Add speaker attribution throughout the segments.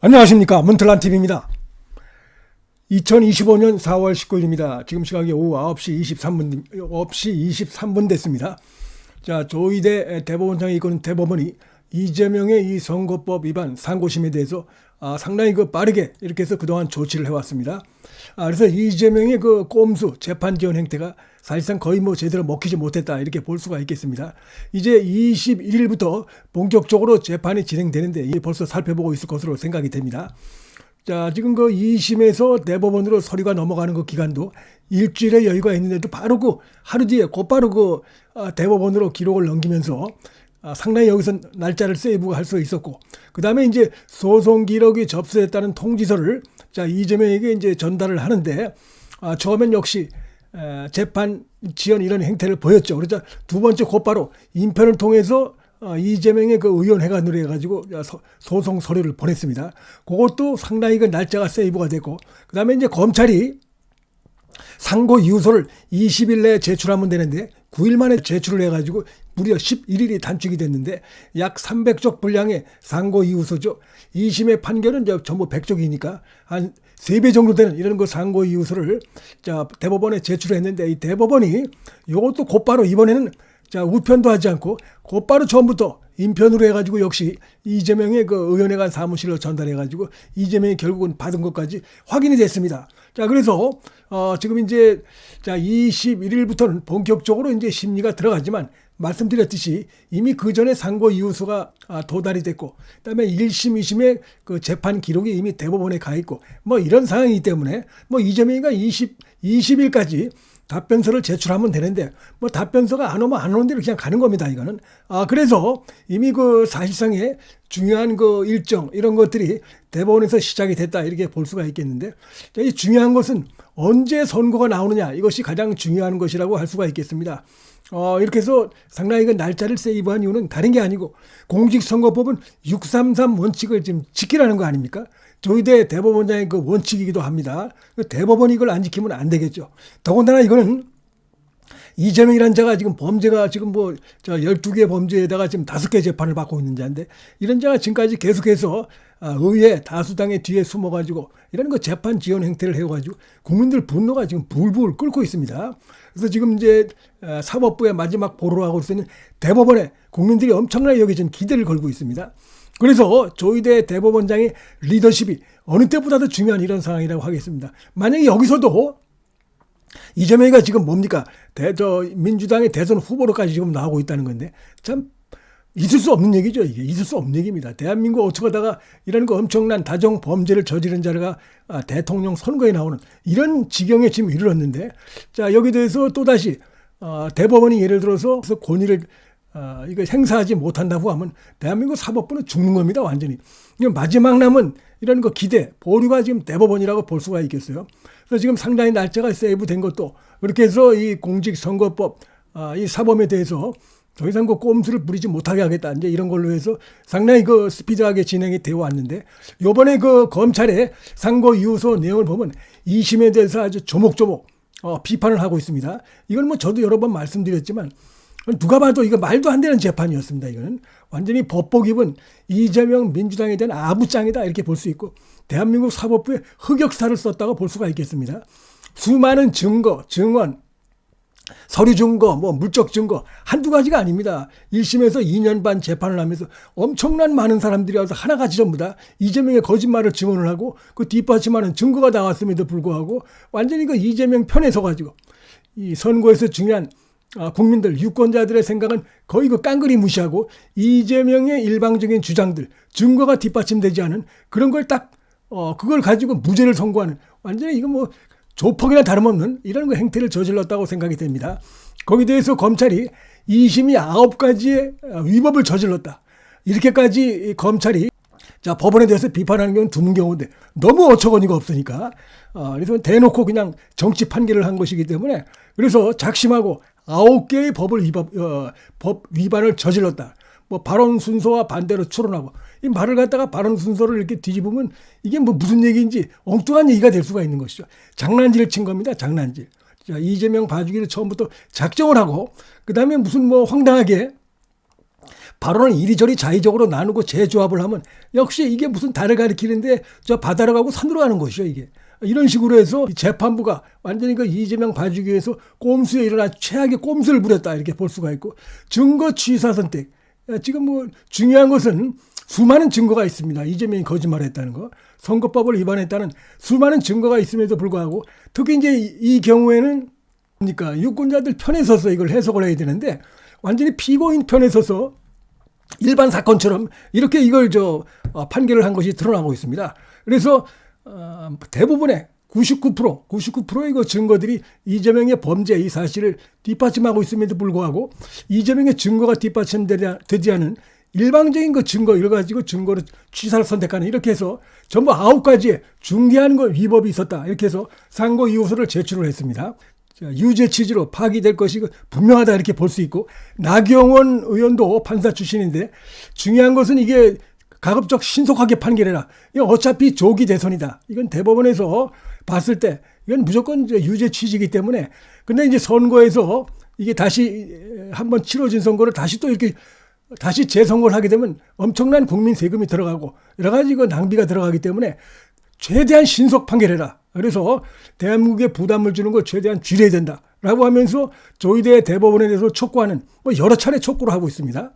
Speaker 1: 안녕하십니까 문틀란 TV입니다. 2025년 4월 19일입니다. 지금 시각이 오후 9시 23분 9시 23분 됐습니다. 자 조희대 대법원장이 이끄는 대법원이 이재명의 이 선거법 위반 상고심에 대해서 아, 상당히 그 빠르게 이렇게 해서 그동안 조치를 해왔습니다. 아, 그래서 이재명의 그 꼼수 재판 지원 행태가 사실상 거의 뭐 제대로 먹히지 못했다 이렇게 볼 수가 있겠습니다. 이제 21일부터 본격적으로 재판이 진행되는데 이게 벌써 살펴보고 있을 것으로 생각이 됩니다. 자, 지금 그 2심에서 대법원으로 서류가 넘어가는 그 기간도 일주일의 여유가 있는데도 바로 그 하루 뒤에 곧바로 그 아, 대법원으로 기록을 넘기면서 아, 상당히 여기서 날짜를 세이브할 수 있었고 그 다음에 이제 소송 기록이 접수됐다는 통지서를 자 이재명에게 이제 전달을 하는데 아, 처음엔 역시 에, 재판 지연 이런 행태를 보였죠. 그러자 두 번째 곧바로 인편을 통해서 어, 이재명의 그 의원회가 누려가지고 소송 서류를 보냈습니다. 그것도 상당히 그 날짜가 세이브가 됐고, 그 다음에 이제 검찰이 상고 이유서를 20일 내에 제출하면 되는데 9일 만에 제출을 해가지고 무려 11일이 단축이 됐는데 약 300쪽 분량의 상고 이유서죠. 2심의 판결은 이제 전부 100쪽이니까 한 3배 정도 되는 이런 그 상고 이유서를 자 대법원에 제출했는데 이 대법원이 이것도 곧바로 이번에는 자 우편도 하지 않고 곧바로 처음부터 인편으로 해가지고 역시 이재명의 그 의원회 관 사무실로 전달해가지고 이재명이 결국은 받은 것까지 확인이 됐습니다. 자 그래서 어 지금 이제 자 21일부터는 본격적으로 이제 심리가 들어가지만 말씀드렸듯이 이미 그 전에 상고 이유서가 아, 도달이 됐고 그다음에 1심, 2심의 그 재판 기록이 이미 대법원에 가 있고 뭐 이런 상황이기 때문에 뭐 이재명이가 20 20일까지 답변서를 제출하면 되는데 뭐 답변서가 안 오면 안 오는 대로 그냥 가는 겁니다 이거는 아 그래서 이미 그 사실상의 중요한 그 일정 이런 것들이 대법원에서 시작이 됐다 이렇게 볼 수가 있겠는데 이 중요한 것은 언제 선고가 나오느냐 이것이 가장 중요한 것이라고 할 수가 있겠습니다. 어, 이렇게 해서 상당히 그 날짜를 세이브한 이유는 다른 게 아니고 공직선거법은 633 원칙을 지금 지키라는 거 아닙니까? 조희대 대법원장의 그 원칙이기도 합니다. 그 대법원이 이걸 안 지키면 안 되겠죠. 더군다나 이거는 이재명이라는 자가 지금 범죄가 지금 뭐 저 12개 범죄에다가 지금 5개 재판을 받고 있는 자인데 이런 자가 지금까지 계속해서 아, 의회 다수당의 뒤에 숨어가지고 이런 거 재판 지원 행태를 해가지고 국민들 분노가 지금 불불 끓고 있습니다. 그래서 지금 이제 아, 사법부의 마지막 보루로 하고 있는 대법원에 국민들이 엄청나게 여기 지금 기대를 걸고 있습니다. 그래서 조희대 대법원장의 리더십이 어느 때보다도 중요한 이런 상황이라고 하겠습니다. 만약에 여기서도 이재명이가 지금 뭡니까? 대, 저, 민주당의 대선 후보로까지 지금 나오고 있다는 건데, 참, 있을 수 없는 얘기죠. 이게 있을 수 없는 얘기입니다. 대한민국 어쩌다가 이런 거 엄청난 다정 범죄를 저지른 자가 아, 대통령 선거에 나오는 이런 지경에 지금 이르렀는데, 자, 여기 대해서 또다시, 어, 대법원이 예를 들어서 권위를 어, 이거 행사하지 못한다고 하면 대한민국 사법부는 죽는 겁니다, 완전히. 마지막 남은 이런 거 기대, 보류가 지금 대법원이라고 볼 수가 있겠어요. 그래서 지금 상당히 날짜가 세이브된 것도 그렇게 해서 이 공직선거법, 아, 이 사범에 대해서 더 이상 그 꼼수를 부리지 못하게 하겠다. 이제 이런 걸로 해서 상당히 그 스피드하게 진행이 되어 왔는데 요번에 그 검찰의 상고 이유서 내용을 보면 이심에 대해서 아주 조목조목 어, 비판을 하고 있습니다. 이건 뭐 저도 여러 번 말씀드렸지만 누가 봐도 이거 말도 안 되는 재판이었습니다. 이거는 완전히 법복 입은 이재명 민주당에 대한 아부장이다 이렇게 볼 수 있고 대한민국 사법부의 흑역사를 썼다고 볼 수가 있겠습니다. 수많은 증거, 증언, 서류 증거, 뭐 물적 증거 한두 가지가 아닙니다. 1심에서 2년 반 재판을 하면서 엄청난 많은 사람들이 와서 하나같이 전부 다 이재명의 거짓말을 증언을 하고 그 뒷받침하는 증거가 나왔음에도 불구하고 완전히 그 이재명 편에 서가지고 이 선거에서 중요한 아, 국민들, 유권자들의 생각은 거의 그 깡그리 무시하고 이재명의 일방적인 주장들, 증거가 뒷받침되지 않은 그런 걸 딱, 어, 그걸 가지고 무죄를 선고하는 완전히 이거 뭐 조폭이나 다름없는 이런 거 행태를 저질렀다고 생각이 됩니다. 거기에 대해서 검찰이 2심이 9가지의 위법을 저질렀다. 이렇게까지 검찰이 자, 법원에 대해서 비판하는 경우는 드문 경우인데 너무 어처구니가 없으니까 어, 그래서 대놓고 그냥 정치 판결을 한 것이기 때문에 그래서 작심하고 아홉 개의 법을 위반, 어, 법 위반을 저질렀다. 뭐 발언 순서와 반대로 추론하고 이 말을 갖다가 발언 순서를 이렇게 뒤집으면 이게 뭐 무슨 얘기인지 엉뚱한 얘기가 될 수가 있는 것이죠. 장난질을 친 겁니다. 장난질. 자, 이재명 봐주기를 처음부터 작정을 하고 그다음에 무슨 뭐 황당하게 발언을 이리저리 자의적으로 나누고 재조합을 하면 역시 이게 무슨 달을 가리키는데 저 바다로 가고 산으로 가는 것이죠 이게. 이런 식으로 해서 이 재판부가 완전히 그 이재명 봐주기 위해서 꼼수에 일어나 최악의 꼼수를 부렸다 이렇게 볼 수가 있고 증거 취사 선택. 지금 뭐 중요한 것은 수많은 증거가 있습니다. 이재명이 거짓말했다는 거, 선거법을 위반했다는 수많은 증거가 있음에도 불구하고 특히 이제 이, 이 경우에는 그러니까 유권자들 편에 서서 이걸 해석을 해야 되는데 완전히 피고인 편에 서서 일반 사건처럼 이렇게 이걸 저 어, 판결을 한 것이 드러나고 있습니다. 그래서 어, 대부분의 99% 99%의 그 증거들이 이재명의 범죄 이 사실을 뒷받침하고 있음에도 불구하고 이재명의 증거가 뒷받침되지 않은 일방적인 그 증거 이걸 가지고 증거를 취사를 선택하는 이렇게 해서 전부 아홉 가지의 중대한 그 위법이 있었다 이렇게 해서 상고 이호서를 제출을 했습니다. 자, 유죄 취지로 파기될 것이 그 분명하다 이렇게 볼 수 있고 나경원 의원도 판사 출신인데 중요한 것은 이게 가급적 신속하게 판결해라. 이건 어차피 조기 대선이다. 이건 대법원에서 봤을 때 이건 무조건 유죄 취지이기 때문에 근데 이제 선거에서 이게 다시 한번 치러진 선거를 다시 또 이렇게 다시 재선거를 하게 되면 엄청난 국민 세금이 들어가고 여러 가지 그 낭비가 들어가기 때문에 최대한 신속 판결해라. 그래서 대한민국에 부담을 주는 걸 최대한 줄여야 된다. 라고 하면서 조희대 대법원에 대해서 촉구하는 뭐 여러 차례 촉구를 하고 있습니다.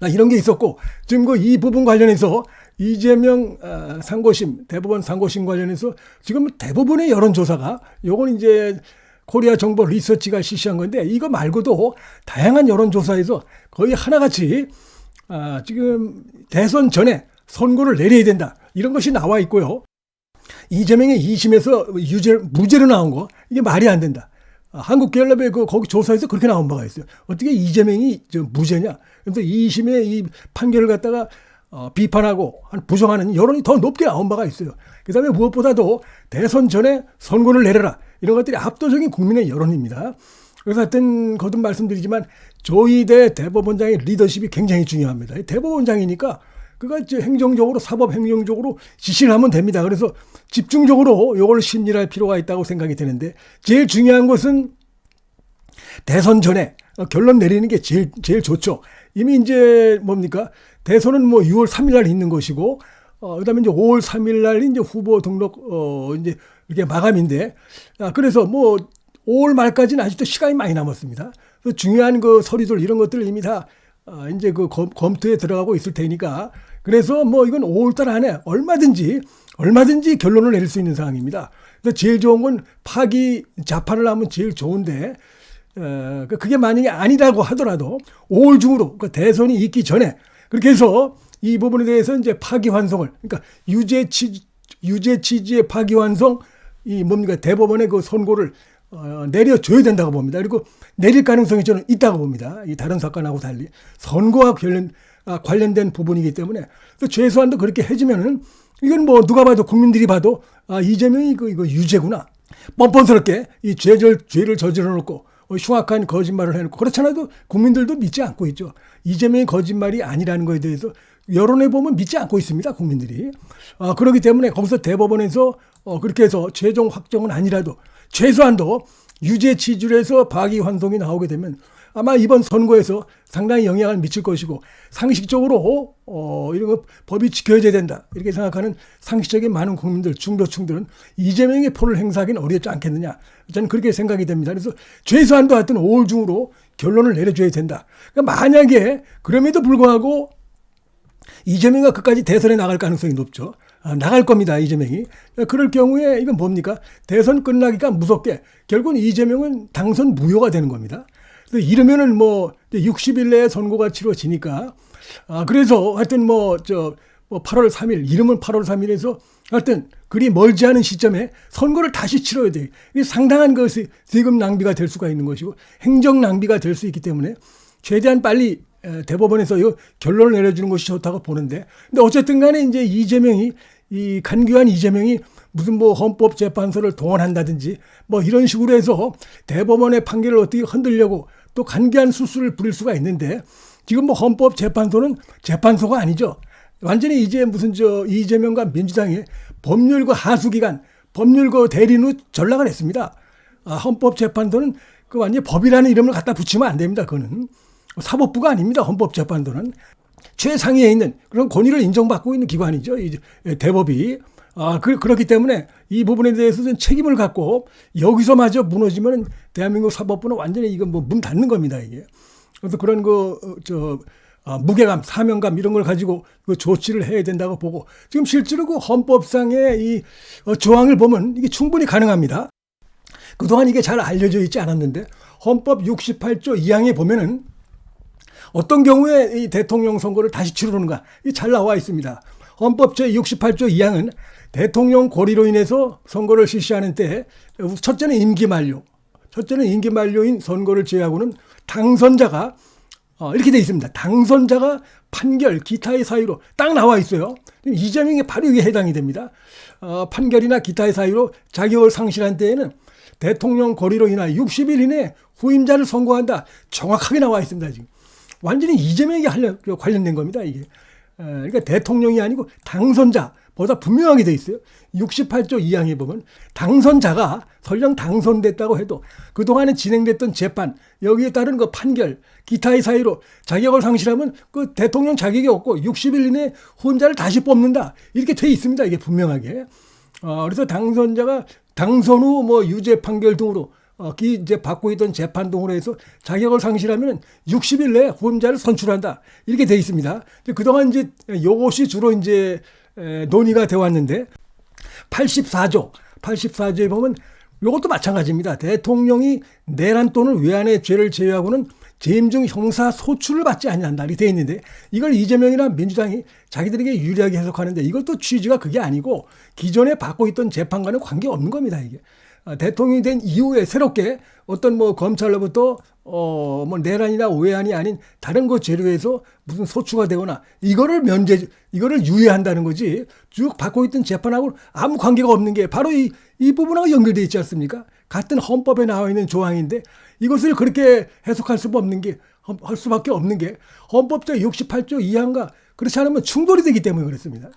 Speaker 1: 나 이런 게 있었고 지금 그 이 부분 관련해서 이재명 어, 상고심 대법원 상고심 관련해서 지금 대부분의 여론조사가 요건 이제 코리아 정보 리서치가 실시한 건데 이거 말고도 다양한 여론조사에서 거의 하나같이 아, 지금 대선 전에 선고를 내려야 된다 이런 것이 나와 있고요. 이재명의 2심에서 유죄 무죄로 나온 거 이게 말이 안 된다. 아, 한국갤럽의 그 거기 조사에서 그렇게 나온 바가 있어요. 어떻게 이재명이 저 무죄냐? 그래서 2심의 이 판결을 갖다가 어, 비판하고 부정하는 여론이 더 높게 나온 바가 있어요. 그다음에 무엇보다도 대선 전에 선고를 내려라 이런 것들이 압도적인 국민의 여론입니다. 그래서 하여튼 거듭 말씀드리지만 조희대 대법원장의 리더십이 굉장히 중요합니다. 대법원장이니까 그가 이제 행정적으로 사법 행정적으로 지시를 하면 됩니다. 그래서 집중적으로 이걸 심리할 필요가 있다고 생각이 되는데 제일 중요한 것은 대선 전에 결론 내리는 게 제일 제일 좋죠. 이미 이제 뭡니까 대선은 뭐 6월 3일 날 있는 것이고 어 그다음에 이제 5월 3일 날 이제 후보 등록 어 이제 이렇게 마감인데 아 그래서 뭐 5월 말까지는 아직도 시간이 많이 남았습니다. 그 중요한 그 서류들 이런 것들 이미 다 어, 이제 그 검, 검토에 들어가고 있을 테니까 그래서 뭐 이건 5월달 안에 얼마든지 얼마든지 결론을 내릴 수 있는 상황입니다. 그래서 제일 좋은 건 파기 자판을 하면 제일 좋은데 어, 그게 만약에 아니라고 하더라도 5월 중으로 그 대선이 있기 전에 그렇게 해서 이 부분에 대해서 이제 파기 환송을 그러니까 유죄 취 유죄 취지의 파기 환송 이 뭡니까 대법원의 그 선고를 어, 내려줘야 된다고 봅니다. 그리고 내릴 가능성이 저는 있다고 봅니다. 이 다른 사건하고 달리 선거와 관련 아, 관련된 부분이기 때문에 최소한도 그렇게 해주면은 이건 뭐 누가 봐도 국민들이 봐도 아 이재명이 그 이거 유죄구나 뻔뻔스럽게 이 죄를 죄를 저질러 놓고 어, 흉악한 거짓말을 해놓고 그렇잖아도 국민들도 믿지 않고 있죠. 이재명이 거짓말이 아니라는 것에 대해서 여론에 보면 믿지 않고 있습니다. 국민들이. 아, 그렇기 때문에 거기서 대법원에서 어, 그렇게 해서 최종 확정은 아니라도 최소한도 유죄 취지에서 파기 환송이 나오게 되면 아마 이번 선거에서 상당히 영향을 미칠 것이고 상식적으로 어, 이런 거 법이 지켜져야 된다 이렇게 생각하는 상식적인 많은 국민들 중도층들은 이재명의 표를 행사하기는 어렵지 않겠느냐 저는 그렇게 생각이 됩니다. 그래서 최소한도 하여튼 5월 중으로 결론을 내려줘야 된다. 그러니까 만약에 그럼에도 불구하고 이재명이 끝까지 대선에 나갈 가능성이 높죠. 아, 나갈 겁니다, 이재명이. 그럴 경우에 이건 뭡니까? 대선 끝나기가 무섭게 결국은 이재명은 당선 무효가 되는 겁니다. 그래서 이러면은 뭐 60일 내에 선거가 치러지니까 아, 그래서 하여튼 뭐저 뭐 8월 3일, 이름은 8월 3일에서 하여튼 그리 멀지 않은 시점에 선거를 다시 치러야 돼. 이게 상당한 그 세금 낭비가 될 수가 있는 것이고 행정 낭비가 될 수 있기 때문에 최대한 빨리 대법원에서 이 결론을 내려주는 것이 좋다고 보는데 근데 어쨌든 간에 이제 이재명이 이 간교한 이재명이 무슨 뭐 헌법재판소를 동원한다든지 뭐 이런 식으로 해서 대법원의 판결을 어떻게 흔들려고 또 간교한 수술을 부릴 수가 있는데 지금 뭐 헌법재판소는 재판소가 아니죠. 완전히 이제 무슨 저 이재명과 민주당이 법률과 하수기관, 법률과 대리로 전락을 했습니다. 아, 헌법재판소는 그 완전히 법이라는 이름을 갖다 붙이면 안 됩니다. 그거는. 사법부가 아닙니다. 헌법재판소는 최상위에 있는 그런 권위를 인정받고 있는 기관이죠. 이 대법이. 아, 그, 그렇기 때문에 이 부분에 대해서는 책임을 갖고 여기서마저 무너지면 대한민국 사법부는 완전히 이건 뭐 문 닫는 겁니다, 이게. 그래서 그런 그, 어, 저, 아, 무게감, 사명감 이런 걸 가지고 그 조치를 해야 된다고 보고 지금 실제로 그 헌법상의 이 어, 조항을 보면 이게 충분히 가능합니다. 그동안 이게 잘 알려져 있지 않았는데 헌법 68조 2항에 보면은 어떤 경우에 이 대통령 선거를 다시 치르는가 이 잘 나와 있습니다. 헌법 제 68조 2항은 대통령 고리로 인해서 선거를 실시하는 때 첫째는 임기 만료, 첫째는 임기 만료인 선거를 제외하고는 당선자가 어, 이렇게 돼 있습니다. 당선자가 판결, 기타의 사유로 딱 나와 있어요. 이재명이 바로 이게 해당이 됩니다. 어, 판결이나 기타의 사유로 자격을 상실한 때에는 대통령 거리로 인하여 60일 이내 후임자를 선고한다. 정확하게 나와 있습니다. 지금 완전히 이재명에게 관련된 겁니다. 이게 에, 그러니까 대통령이 아니고 당선자보다 분명하게 돼 있어요. 68조 2항에 보면 당선자가 설령 당선됐다고 해도 그동안에 진행됐던 재판 여기에 따른 그 판결 기타의 사유로 자격을 상실하면 그 대통령 자격이 없고 60일 이내 후임자를 다시 뽑는다 이렇게 돼 있습니다 이게 분명하게 어, 그래서 당선자가 당선 후 뭐 유죄 판결 등으로 어, 기 이제 받고 있던 재판 해서 자격을 상실하면 60일 내에 후임자를 선출한다 이렇게 돼 있습니다. 그동안 이제 요것이 주로 이제 에, 논의가 되어 왔는데 84조, 84조에 보면 이것도 마찬가지입니다. 대통령이 내란 또는 외환의 죄를 제외하고는 재임 중 형사 소출을 받지 아니한다 이렇게 돼 있는데 이걸 이재명이나 민주당이 자기들에게 유리하게 해석하는데 이것도 취지가 그게 아니고 기존에 받고 있던 재판과는 관계 없는 겁니다 이게 아, 대통령이 된 이후에 새롭게 어떤 뭐 검찰로부터 어 뭐 내란이나 외환이 아닌 다른 거 재료에서 무슨 소추가 되거나 이거를 면제 이거를 유예한다는 거지 쭉 받고 있던 재판하고 아무 관계가 없는 게 바로 이 이 부분하고 연결돼 있지 않습니까? 같은 헌법에 나와 있는 조항인데 이것을 그렇게 해석할 수 없는 게 할 수밖에 없는 게 헌법제 68조 2항과 그렇지 않으면 충돌이 되기 때문에 그렇습니다.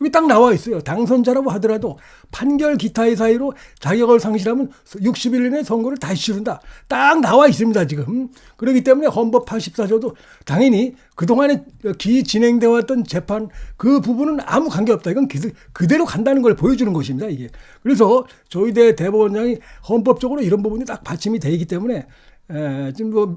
Speaker 1: 여기 딱 나와 있어요. 당선자라고 하더라도 판결 기타의 사유로 자격을 상실하면 60일 이내 선거를 다시 치른다. 딱 나와 있습니다, 지금. 그렇기 때문에 헌법 84조도 당연히 그동안에 기 진행되어 왔던 재판 그 부분은 아무 관계없다. 이건 그대로 간다는 걸 보여주는 것입니다, 이게. 그래서 조희대 대법원장이 헌법적으로 이런 부분이 딱 받침이 되기 때문에 에, 지금 뭐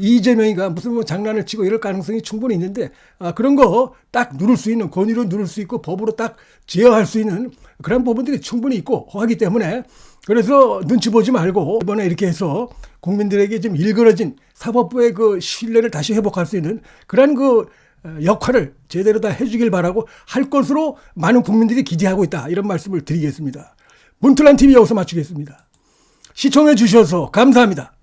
Speaker 1: 이재명이가 무슨 뭐 장난을 치고 이럴 가능성이 충분히 있는데 아, 그런 거 딱 누를 수 있는 권위로 누를 수 있고 법으로 딱 제어할 수 있는 그런 부분들이 충분히 있고 하기 때문에 그래서 눈치 보지 말고 이번에 이렇게 해서 국민들에게 좀 일그러진 사법부의 그 신뢰를 다시 회복할 수 있는 그런 그 역할을 제대로 다 해주길 바라고 할 것으로 많은 국민들이 기대하고 있다 이런 말씀을 드리겠습니다. 문틀란 TV 여기서 마치겠습니다. 시청해 주셔서 감사합니다.